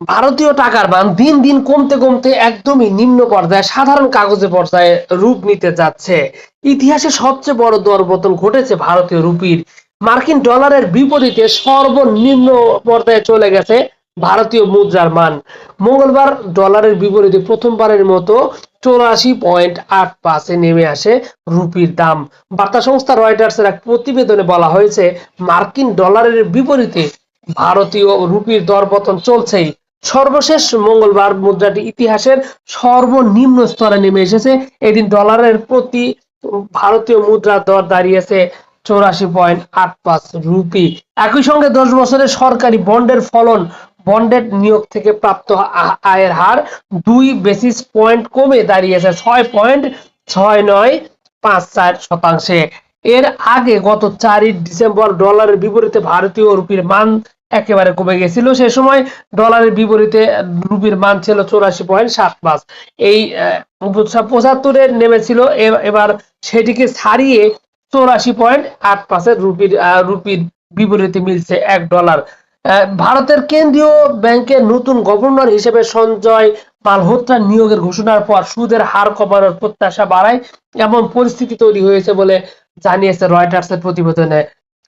ভারতীয় টাকার মান দিন দিন কমতে কমতে একদমই নিম্ন পর্যায়ে, সাধারণ কাগজে পর্যায়ে রূপ নিতে যাচ্ছে। ইতিহাসে সবচেয়ে বড় দরপতন ঘটেছে ভারতীয় রুপির। মার্কিন ডলারের বিপরীতে সর্বনিম্ন পর্যায়ে চলে গেছে ভারতীয় মুদ্রার মান। মঙ্গলবার ডলারের বিপরীতে প্রথমবারের মতো চৌরাশি পয়েন্ট আট পাঁচে নেমে আসে রুপির দাম। বার্তা সংস্থা রয়টার্সের এক প্রতিবেদনে বলা হয়েছে, মার্কিন ডলারের বিপরীতে ভারতীয় রুপির দরপতন চলছেই। সর্বশেষ মঙ্গলবার মুদ্রাটি ইতিহাসের সর্বনিম্ন স্তরে নেমে এসেছে। এদিন ডলারের প্রতি ভারতীয় মুদ্রার দর দাঁড়িয়েছে চৌরাশি পয়েন্ট আট পাঁচ রুপি। একই সঙ্গে দশ বছরের সরকারি বন্ডের ফলন, বন্ডের নিয়োগ থেকে প্রাপ্ত আয়ের হার দুই বেসিস পয়েন্ট কমে দাঁড়িয়েছে ছয় পয়েন্ট ছয় নয় পাঁচ চার শতাংশে। এর আগে গত চারই ডিসেম্বর ডলারের বিপরীতে ভারতীয় রুপির মান একেবারে কমে গেছিল। সে সময় ডলারের বিপরীতে রুপির মান ছিল চৌরাশি পয়েন্ট সাত পাঁচ। এই পঁচাত্তরে নেমেছিল। এবার সেটিকে ছাড়িয়ে চৌরাশি পয়েন্ট আট পাঁচের রুপির রুপির বিপরীতে মিলছে এক ডলার ভারতের কেন্দ্রীয় ব্যাংকের নতুন গভর্নর হিসেবে সঞ্জয় মালহোত্রা নিয়োগের ঘোষণার পর সুদের হার কমানোর প্রত্যাশা বাড়ায়। এমন পরিস্থিতি তৈরি হয়েছে বলে জানিয়েছে রয়টার্সের প্রতিবেদনে।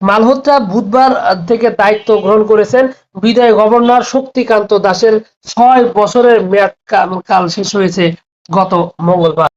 মালহোত্রা বুধবার থেকে দায়িত্ব গ্রহণ করেছেন বিদায় গভর্নর শক্তিকান্ত দাসের ছয় বছরের মেয়াদ কাল শেষ হয়েছে গত মঙ্গলবার।